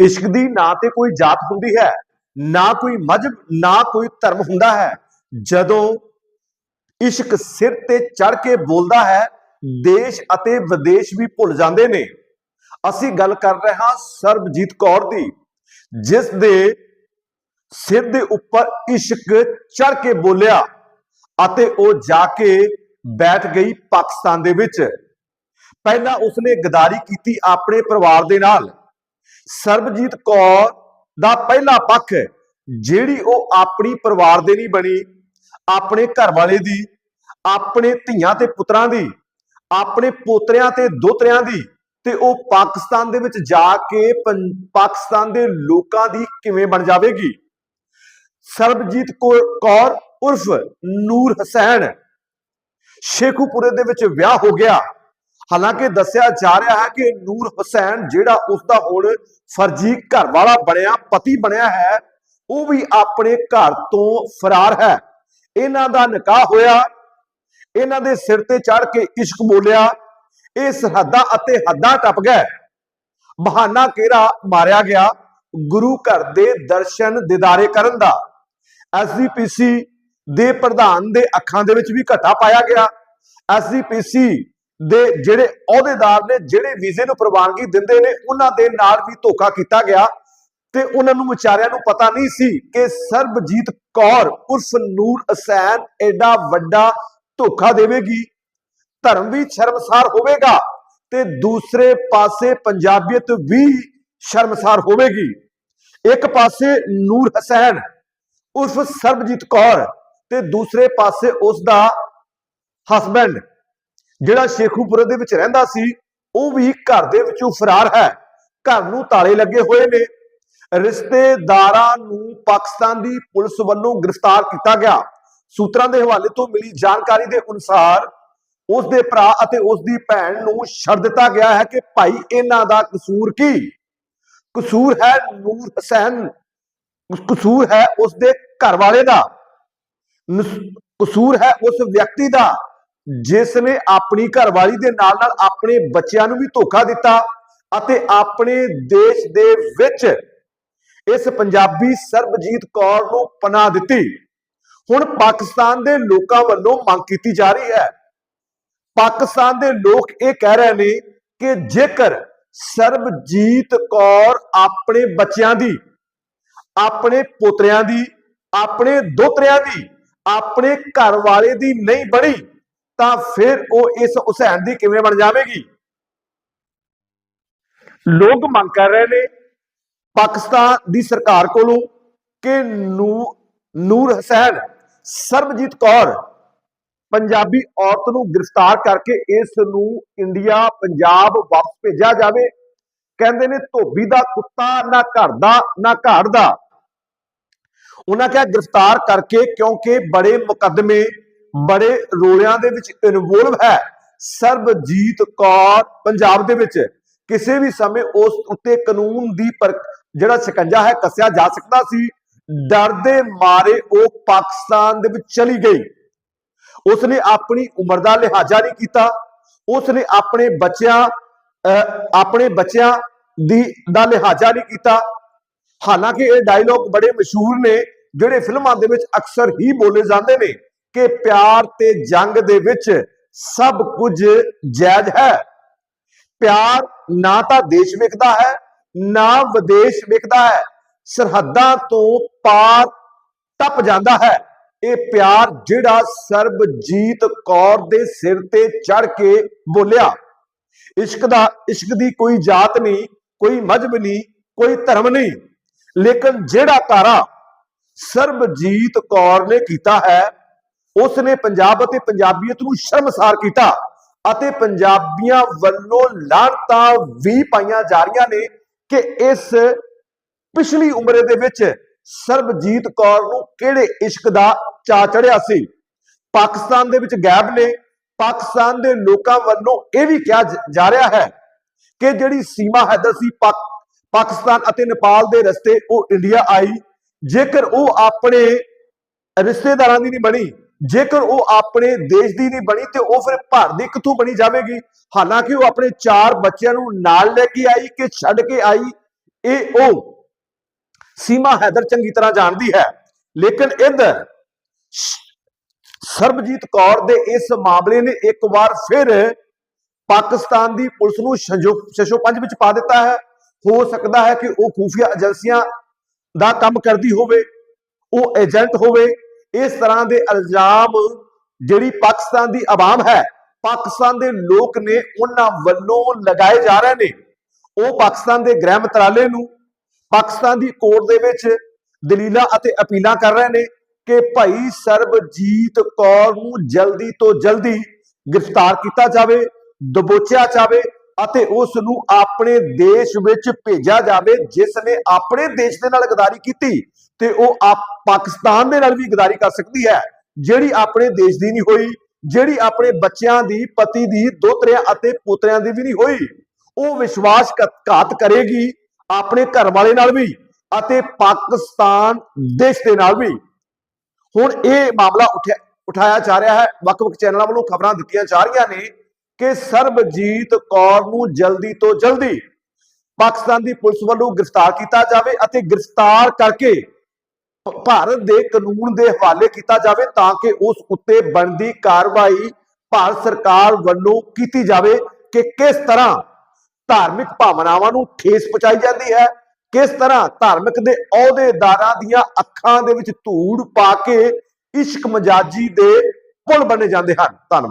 ਇਸ਼ਕ ਦੀ ਨਾ ਤੇ ਕੋਈ ਜਾਤ ਹੁੰਦੀ ਹੈ, ਨਾ ਕੋਈ ਮਜਹਬ ਨਾ ਕੋਈ ਧਰਮ ਹੁੰਦਾ ਹੈ। ਜਦੋਂ ਇਸ਼ਕ ਸਿਰ ਤੇ ਚੜ ਕੇ ਬੋਲਦਾ ਹੈ, ਦੇਸ਼ ਅਤੇ ਵਿਦੇਸ਼ ਵੀ ਭੁੱਲ ਜਾਂਦੇ ਨੇ। ਅਸੀਂ ਗੱਲ ਕਰ ਰਹੇ ਹਾਂ ਸਰਬਜੀਤ ਕੌਰ ਦੀ, ਜਿਸ ਦੇ ਸਿਰ ਦੇ ਉੱਪਰ ਇਸ਼ਕ ਚੜ ਕੇ ਬੋਲਿਆ ਅਤੇ ਉਹ ਜਾ ਕੇ ਬੈਠ ਗਈ ਪਾਕਿਸਤਾਨ ਦੇ ਵਿੱਚ। ਪਹਿਲਾਂ ਉਸਨੇ ਗਦਾਰੀ ਕੀਤੀ ਆਪਣੇ ਪਰਿਵਾਰ ਦੇ ਨਾਲ। ਸਰਬਜੀਤ ਕੌਰ ਦਾ ਪਹਿਲਾ ਪੱਖ ਜਿਹੜੀ ਉਹ ਆਪਣੀ ਪਰਿਵਾਰ ਦੇ ਨਹੀਂ ਬਣੀ, ਆਪਣੇ ਘਰ ਵਾਲੇ ਦੀ, ਆਪਣੇ ਧੀਆਂ ਤੇ ਪੁੱਤਰਾਂ ਦੀ, ਆਪਣੇ ਪੋਤਰਿਆਂ ਤੇ ਦੋਤਰਿਆਂ ਦੀ ਤੇ ਉਹ ਪਾਕਿਸਤਾਨ ਦੇ ਵਿੱਚ ਜਾ ਕੇ ਪੰ- ਪਾਕਿਸਤਾਨ ਦੇ ਲੋਕਾਂ ਦੀ ਕਿਵੇਂ ਬਣ ਜਾਵੇਗੀ? ਸਰਬਜੀਤ ਕੌਰ ਕੌਰ ਉਰਫ ਨੂਰ ਹਸੈਨ, ਸ਼ੇਖੂਪੁਰੇ ਦੇ ਵਿੱਚ ਵਿਆਹ ਹੋ ਗਿਆ। ਹਾਲਾਂਕਿ ਦੱਸਿਆ ਜਾ ਰਿਹਾ ਹੈ ਕਿ ਨੂਰ ਹੁਸੈਨ ਜਿਹੜਾ ਉਸ ਦਾ ਹੁਣ ਫਰਜ਼ੀ ਘਰ ਵਾਲਾ ਬਣਿਆ, ਪਤੀ ਬਣਿਆ ਹੈ, ਉਹ ਵੀ ਆਪਣੇ ਘਰ ਤੋਂ ਫਰਾਰ ਹੈ। ਇਹਨਾਂ ਦਾ ਨਿਕਾਹ ਹੋਇਆ, ਇਹਨਾਂ ਦੇ ਸਿਰ ਤੇ ਚੜ ਕੇ ਇਸ਼ਕ ਬੋਲਿਆ, ਇਹ ਸਰਹੱਦਾਂ ਅਤੇ ਹੱਦਾਂ ਟੱਪ ਗਏ। ਬਹਾਨਾ ਕਿਹੜਾ ਮਾਰਿਆ ਗਿਆ? ਗੁਰੂ ਘਰ ਦੇ ਦਰਸ਼ਨ ਦਿਦਾਰੇ ਕਰਨ ਦਾ। ਐਸਜੀਪੀਸੀ ਦੇ ਪ੍ਰਧਾਨ ਦੇ ਅੱਖਾਂ ਦੇ ਵਿੱਚ ਵੀ ਘਟਾ ਪਾਇਆ ਗਿਆ। ਐਸਜੀਪੀਸੀ ਦੇ ਜਿਹੜੇ ਅਹੁਦੇਦਾਰ ਨੇ, ਜਿਹੜੇ ਵੀਜ਼ੇ ਨੂੰ ਪ੍ਰਵਾਨਗੀ ਦਿੰਦੇ ਨੇ, ਉਹਨਾਂ ਦੇ ਨਾਲ ਵੀ ਧੋਖਾ ਕੀਤਾ ਗਿਆ ਤੇ ਉਹਨਾਂ ਨੂੰ ਵਿਚਾਰਿਆਂ ਨੂੰ ਪਤਾ ਨਹੀਂ ਸੀ ਕਿ ਸਰਬਜੀਤ ਕੌਰ ਉਰਫ ਨੂਰ ਹਸੈਨ ਐਡਾ ਵੱਡਾ ਧੋਖਾ ਦੇਵੇਗੀ, ਧਰਮ ਵੀ ਸ਼ਰਮਸਾਰ ਹੋਵੇਗਾ ਤੇ ਦੂਸਰੇ ਪਾਸੇ ਪੰਜਾਬੀਅਤ ਵੀ ਸ਼ਰਮਸਾਰ ਹੋਵੇਗੀ। ਇੱਕ ਪਾਸੇ ਨੂਰ ਹਸੈਨ ਉਰਫ ਸਰਬਜੀਤ ਕੌਰ ਤੇ ਦੂਸਰੇ ਪਾਸੇ ਉਸ ਦਾ ਹਸਬੰਡ ਜਿਹੜਾ ਸ਼ੇਖੂਪੁਰੇ ਦੇ ਵਿੱਚ ਰਹਿੰਦਾ ਸੀ, ਉਹ ਵੀ ਘਰ ਦੇ ਵਿੱਚੋਂ ਫਰਾਰ ਹੈ। ਘਰ ਨੂੰ ਤਾਲੇ ਲੱਗੇ ਹੋਏ ਨੇ। ਰਿਸ਼ਤੇਦਾਰਾਂ ਨੂੰ ਪਾਕਿਸਤਾਨ ਦੀ ਪੁਲਿਸ ਵੱਲੋਂ ਗ੍ਰਿਫਤਾਰ ਕੀਤਾ ਗਿਆ। ਸੂਤਰਾਂ ਦੇ ਹਵਾਲੇ ਤੋਂ ਮਿਲੀ ਜਾਣਕਾਰੀ ਦੇ ਅਨੁਸਾਰ ਉਸ ਦੇ ਭਰਾ ਅਤੇ ਉਸ ਦੀ ਭੈਣ ਨੂੰ ਛੱਡ ਦਿੱਤਾ ਗਿਆ ਹੈ ਕਿ ਭਾਈ ਇਹਨਾਂ ਦਾ ਕਸੂਰ ਕੀ? ਕਸੂਰ ਹੈ ਨੂਰ ਹਸੈਨ। ਕਸੂਰ ਹੈ ਉਸ ਦੇ ਘਰ ਵਾਲੇ ਦਾ ਕਸੂਰ ਹੈ ਉਸ ਵਿਅਕਤੀ ਦਾ। ਜਿਸ ਨੇ ਆਪਣੀ ਘਰਵਾਲੀ ਦੇ ਨਾਲ ਨਾਲ ਆਪਣੇ ਬੱਚਿਆਂ ਨੂੰ ਵੀ ਧੋਖਾ ਦਿੱਤਾ ਅਤੇ ਆਪਣੇ ਦੇਸ਼ ਦੇ ਵਿੱਚ ਇਸ ਪੰਜਾਬੀ ਸਰਬਜੀਤ ਕੌਰ ਨੂੰ ਪਨਾਹ ਦਿੱਤੀ। ਹੁਣ ਪਾਕਿਸਤਾਨ ਦੇ ਲੋਕਾਂ ਵੱਲੋਂ ਮੰਗ ਕੀਤੀ ਜਾ ਰਹੀ ਹੈ। ਪਾਕਿਸਤਾਨ ਦੇ ਲੋਕ ਇਹ ਕਹਿ ਰਹੇ ਨੇ ਕਿ ਜੇਕਰ ਸਰਬਜੀਤ ਕੌਰ ਆਪਣੇ ਬੱਚਿਆਂ ਦੀ, ਆਪਣੇ ਪੋਤਰਿਆਂ ਦੀ, ਆਪਣੇ ਦੋਤਰਿਆਂ ਦੀ, ਆਪਣੇ ਘਰ ਵਾਲੇ ਦੀ ਨਹੀਂ ਬਣੀ ਤਾਂ ਫਿਰ ਉਹ ਇਸ ਹੁਸੈਨ ਦੀ ਕਿਵੇਂ ਬਣ ਜਾਵੇਗੀ? ਲੋਕ ਮੰਗ ਕਰ ਰਹੇ ਨੇ ਪਾਕਿਸਤਾਨ ਦੀ ਸਰਕਾਰ ਕੋਲੋਂ ਕਿ ਨੂਰ ਹਸੈਨ, ਸਰਬਜੀਤ ਕੌਰ ਪੰਜਾਬੀ ਔਰਤ ਨੂੰ ਗ੍ਰਿਫਤਾਰ ਕਰਕੇ ਇਸ ਨੂੰ ਇੰਡੀਆ, ਪੰਜਾਬ ਵਾਪਸ ਭੇਜਿਆ ਜਾਵੇ। ਕਹਿੰਦੇ ਨੇ ਧੋਬੀ ਦਾ ਕੁੱਤਾ ਨਾ ਘਰ ਦਾ, ਨਾ ਘਾੜ ਦਾ। ਉਹਨਾਂ ਕਿਹਾ ਗ੍ਰਿਫਤਾਰ ਕਰਕੇ ਕਿਉਂਕਿ ਬੜੇ ਮੁਕੱਦਮੇ ਬੜੇ ਰੋਲਿਆਂ ਦੇ ਵਿੱਚ ਇਨਵੋਲਵ ਹੈ। ਸਰਬਜੀਤ ਕੌਰ ਪੰਜਾਬ ਦੇ ਵਿੱਚ ਕਿਸੇ ਵੀ ਸਮੇਂ ਉਸ ਉੱਤੇ ਕਾਨੂੰਨ ਦੀ ਜਿਹੜਾ ਸ਼ਿਕੰਜਾ ਹੈ ਕੱਸਿਆ ਜਾ ਸਕਦਾ ਸੀ। ਡਰ ਦੇ ਮਾਰੇ ਉਹ ਪਾਕਿਸਤਾਨ ਦੇ ਵਿੱਚ ਚਲੀ ਗਈ। ਉਸਨੇ ਆਪਣੀ ਉਮਰ ਦਾ ਲਿਹਾਜ਼ਾ ਨਹੀਂ ਕੀਤਾ। ਉਸਨੇ ਆਪਣੇ ਬੱਚਿਆਂ ਅਹ, ਆਪਣੇ ਬੱਚਿਆਂ ਦੀ ਦਾ ਲਿਹਾਜ਼ਾ ਨਹੀਂ ਕੀਤਾ। ਹਾਲਾਂਕਿ ਇਹ ਡਾਇਲੌਗ ਬੜੇ ਮਸ਼ਹੂਰ ਨੇ ਜਿਹੜੇ ਫਿਲਮਾਂ ਦੇ ਵਿੱਚ ਅਕਸਰ ਹੀ ਬੋਲੇ ਜਾਂਦੇ ਨੇ। ਕਿ ਪਿਆਰ ਤੇ ਜੰਗ ਦੇ ਵਿੱਚ ਸਭ ਕੁਝ ਜਾਇਜ਼ ਹੈ। ਪਿਆਰ ਨਾ ਤਾਂ ਦੇਸ਼ ਵਿਕਦਾ ਹੈ, ਨਾ ਵਿਦੇਸ਼ ਵਿਕਦਾ ਹੈ। ਸਰਹੱਦਾਂ ਤੋਂ ਪਾਰ ਟੱਪ ਜਾਂਦਾ ਹੈ। ਇਹ ਪਿਆਰ ਜਿਹੜਾ ਸਰਬਜੀਤ ਕੌਰ ਦੇ ਸਿਰ ਤੇ ਚੜ ਕੇ ਬੋਲਿਆ। ਇਸ਼ਕ ਦਾ, ਇਸ਼ਕ ਦੀ ਕੋਈ ਜਾਤ ਨਹੀਂ, ਕੋਈ ਮਜਹਬ ਨਹੀਂ, ਕੋਈ ਧਰਮ ਨਹੀਂ। ਲੇਕਿਨ ਜਿਹੜਾ ਤਾਰਾ ਸਰਬਜੀਤ ਕੌਰ ਨੇ ਕੀਤਾ ਹੈ ਉਸ ਨੇ ਪੰਜਾਬ ਅਤੇ ਪੰਜਾਬੀਅਤ ਨੂੰ ਸ਼ਰਮਸਾਰ ਕੀਤਾ ਅਤੇ ਪੰਜਾਬੀਆਂ ਵੱਲੋਂ ਲਾਹਨਤਾਂ ਵੀ ਪਾਈਆਂ ਜਾ ਰਹੀਆਂ ਨੇ ਕਿ ਇਸ ਪਿਛਲੀ ਉਮਰੇ ਦੇ ਵਿੱਚ ਸਰਬਜੀਤ ਕੌਰ ਨੂੰ ਕਿਹੜੇ ਇਸ਼ਕ ਦਾ ਚਾ ਚੜਿਆ ਸੀ? ਪਾਕਿਸਤਾਨ ਦੇ ਵਿੱਚ ਗੈਬ ਨੇ। ਪਾਕਿਸਤਾਨ ਦੇ ਲੋਕਾਂ ਵੱਲੋਂ ਇਹ ਵੀ ਕਿਹਾ ਜਾ ਰਿਹਾ ਹੈ ਕਿ ਜਿਹੜੀ ਸੀਮਾ ਹੈਦਰ ਸੀ ਪਾਕ- ਪਾਕਿਸਤਾਨ ਅਤੇ ਨੇਪਾਲ ਦੇ ਰਸਤੇ ਉਹ ਇੰਡੀਆ ਆਈ। ਜੇਕਰ ਉਹ ਆਪਣੇ ਰਿਸ਼ਤੇਦਾਰਾਂ ਦੀ ਨਹੀਂ ਬਣੀ ਜੇਕਰ ਉਹ ਆਪਣੇ ਦੇਸ਼ ਦੀ ਨਹੀਂ ਬਣੀ ਤੇ ਉਹ ਫਿਰ ਭਾਰਤ ਦੀ ਕਿੱਥੋਂ ਬਣੀ ਜਾਵੇਗੀ? ਹਾਲਾਂਕਿ ਉਹ ਆਪਣੇ ਚਾਰ ਬੱਚਿਆਂ ਨੂੰ ਨਾਲ ਲੈ ਕੇ ਆਈ ਕਿ ਛੱਡ ਕੇ ਆਈ, ਇਹ ਉਹ ਸੀਮਾ ਹੈਦਰ ਚੰਗੀ ਤਰ੍ਹਾਂ ਜਾਣਦੀ ਹੈ। ਲੇਕਿਨ ਇੱਧਰ ਸਰਬਜੀਤ ਕੌਰ ਦੇ ਇਸ ਮਾਮਲੇ ਨੇ ਇੱਕ ਵਾਰ ਫਿਰ ਪਾਕਿਸਤਾਨ ਦੀ ਪੁਲਿਸ ਨੂੰ ਸ਼ਸ਼ੋ ਪੰਜ ਵਿੱਚ ਪਾ ਦਿੱਤਾ ਹੈ। ਹੋ ਸਕਦਾ ਹੈ ਕਿ ਉਹ ਖੂਫੀਆ ਏਜੰਸੀਆਂ ਦਾ ਕੰਮ ਕਰਦੀ ਹੋਵੇ, ਉਹ ਏਜੰਟ ਹੋਵੇ ਇਸ ਤਰ੍ਹਾਂ ਦੇ ਇਲਜ਼ਾਮ ਜਿਹੜੀ ਪਾਕਿਸਤਾਨ ਦੀ ਆਵਾਮ ਹੈ, ਪਾਕਿਸਤਾਨ ਦੇ ਲੋਕ ਨੇ ਉਹਨਾਂ ਵੱਲੋਂ ਲਗਾਏ ਜਾ ਰਹੇ ਨੇ। ਉਹ ਪਾਕਿਸਤਾਨ ਦੇ ਗ੍ਰਹਿ ਮੰਤਰਾਲੇ ਨੂੰ, ਪਾਕਿਸਤਾਨ ਦੀ ਕੋਰਟ ਦੇ ਵਿੱਚ ਦਲੀਲਾਂ ਅਤੇ ਅਪੀਲਾਂ ਕਰ ਰਹੇ ਨੇ ਕਿ ਭਾਈ ਸਰਬਜੀਤ ਕੌਰ ਨੂੰ ਜਲਦੀ ਤੋਂ ਜਲਦੀ ਗ੍ਰਿਫਤਾਰ ਕੀਤਾ ਜਾਵੇ, ਦਬੋਚਿਆ ਜਾਵੇ ਅਤੇ ਉਸ ਨੂੰ ਆਪਣੇ ਦੇਸ਼ ਵਿੱਚ ਭੇਜਿਆ ਜਾਵੇ, ਜਿਸ ਨੇ ਆਪਣੇ ਦੇਸ਼ ਦੇ ਨਾਲ ਗਦਾਰੀ ਕੀਤੀ। ਤੇ ਉਹ ਆਪ ਪਾਕਿਸਤਾਨ ਦੇ ਨਾਲ ਵੀ ਗਦਾਰੀ ਕਰ ਸਕਦੀ ਹੈ, ਜਿਹੜੀ ਆਪਣੇ ਦੇਸ਼ ਦੀ ਨਹੀਂ ਹੋਈ, ਜਿਹੜੀ ਆਪਣੇ ਬੱਚਿਆਂ ਦੀ, ਪਤੀ ਦੀ, ਦੋਤਰਿਆਂ ਅਤੇ ਪੁੱਤਰਿਆਂ ਦੀ ਵੀ ਨਹੀਂ ਹੋਈ। ਉਹ ਵਿਸ਼ਵਾਸ ਘਾਤ ਕਰੇਗੀ ਆਪਣੇ ਘਰ ਵਾਲੇ ਨਾਲ ਵੀ ਅਤੇ ਪਾਕਿਸਤਾਨ ਦੇਸ਼ ਦੇ ਨਾਲ ਵੀ। ਹੁਣ ਇਹ ਮਾਮਲਾ ਉਠਿਆ, ਉਠਾਇਆ ਜਾ ਰਿਹਾ ਹੈ। ਵੱਖ-ਵੱਖ ਚੈਨਲਾਂ ਵੱਲੋਂ ਖਬਰਾਂ ਦਿੱਤੀਆਂ ਜਾ ਰਹੀਆਂ ਨੇ ਕਿ ਸਰਬਜੀਤ ਕੌਰ ਨੂੰ ਜਲਦੀ ਤੋਂ ਜਲਦੀ ਪਾਕਿਸਤਾਨ ਦੀ ਪੁਲਿਸ ਵੱਲੋਂ ਗ੍ਰਿਫਤਾਰ ਕੀਤਾ ਜਾਵੇ ਅਤੇ ਗ੍ਰਿਫਤਾਰ ਕਰਕੇ ਭਾਰਤ ਦੇ ਕਾਨੂੰਨ ਦੇ ਹਵਾਲੇ ਕੀਤਾ ਜਾਵੇ ਤਾਂ ਕਿ ਉਸ ਉੱਤੇ ਬਣਦੀ ਕਾਰਵਾਈ ਭਾਰਤ ਸਰਕਾਰ ਵੱਲੋਂ ਕੀਤੀ ਜਾਵੇ ਕਿ ਕਿਸ ਤਰ੍ਹਾਂ ਧਾਰਮਿਕ ਭਾਵਨਾਵਾਂ ਨੂੰ ਠੇਸ ਪਹੁੰਚਾਈ ਜਾਂਦੀ ਹੈ, ਕਿਸ ਤਰ੍ਹਾਂ ਧਾਰਮਿਕ ਦੇ ਅਹੁਦੇਦਾਰਾਂ ਦੀਆਂ ਅੱਖਾਂ ਦੇ ਵਿੱਚ ਧੂੜ ਪਾ ਕੇ ਇਸ਼ਕ ਮਜਾਜੀ ਦੇ ਪੁਲ ਬਣੇ ਜਾਂਦੇ ਹਨ। ਧੰਨਵਾਦ।